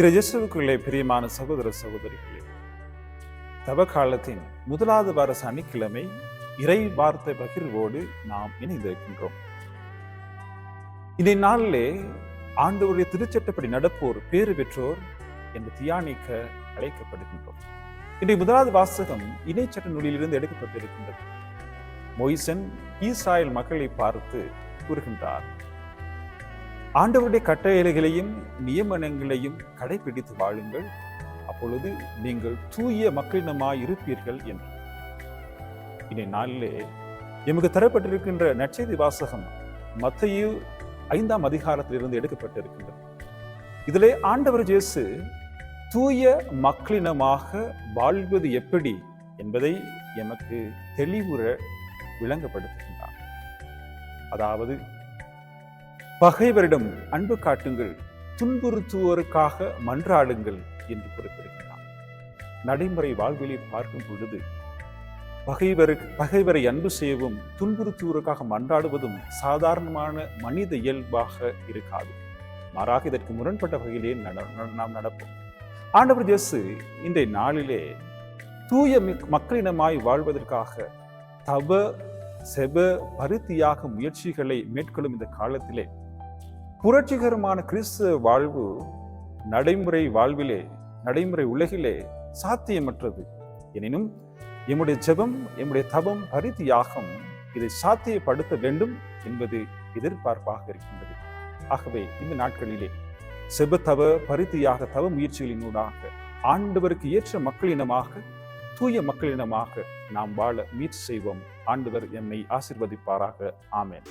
கிரஜசுக்குள்ளே பிரியமான சகோதர சகோதரிகளே தவ காலத்தின் முதலாவது வார சனிக்கிழமை இறை வார்த்தை பகிர்வோடு நாம் இணைந்திருக்கின்றோம். இந்த நாளிலே ஆண்டவருடைய திருச்சட்டப்படி நடப்போர் பேறு பெற்றோர் என்று தியானிக்க அழைக்கப்படுகின்றோம். இன்றைய முதலாவது வாசகம் இணைச்சட்ட நூலிலிருந்து எடுக்கப்பட்டிருக்கின்றது. மொய்சன் ஈசாயல் மக்களை பார்த்து கூறுகின்றார் ஆண்டவருடைய கட்டளைகளையும் நியமனங்களையும் கடைபிடித்து வாழுங்கள். அப்பொழுது நீங்கள் தூய மக்களினமாய் இருப்பீர்கள் என்று. இன்றைய நாளிலே எமக்கு தரப்பட்டிருக்கின்ற நற்செய்தி வாசகம் மத்தையு ஐந்தாம் அதிகாரத்திலிருந்து எடுக்கப்பட்டிருக்கின்றது. இதிலே ஆண்டவர் ஜேசு தூய மக்களினமாக வாழ்வது எப்படி என்பதை எமக்கு தெளிவுற விளங்கப்படுத்துகின்றார். அதாவது பகைவரிடம் அன்பு காட்டுங்கள் துன்புறுத்துவோருக்காக மன்றாடுங்கள் என்று குறிப்பிடுகிறார். நடைமுறை வாழ்விலே பார்க்கும் பொழுது பகைவருக்கு பகைவரை அன்பு செய்யவும் துன்புறுத்துவோருக்காக மன்றாடுவதும் சாதாரணமான மனித இயல்பாக இருக்காது. மாறாக இதற்கு முரண்பட்ட வகையிலே நட- நாம் நடப்போம். ஆண்டவர் இயேசு இன்றைய நாளிலே தூய மக்களினமாய் வாழ்வதற்காக தவ செப பருத்தியாக முயற்சிகளை மேற்கொள்ளும் இந்த காலத்திலே புரட்சிகரமான கிறிஸ்துவ வாழ்வு நடைமுறை வாழ்விலே நடைமுறை உலகிலே சாத்தியமற்றது. எனினும் எம்முடைய ஜெபம் எம்முடைய தவம் பரிதி யாகம் இதை சாத்தியப்படுத்த வேண்டும் என்பது எதிர்பார்ப்பாக இருக்கின்றது. ஆகவே இந்த நாட்களிலே செப தவ பரிதியாக தவ முயற்சிகளினூடாக ஆண்டவருக்கு ஏற்ற மக்களினமாக தூய மக்களினமாக நாம் வாழ முயற்சி செய்வோம். ஆண்டவர் எம்மை ஆசிர்வதிப்பாராக. ஆமேன்.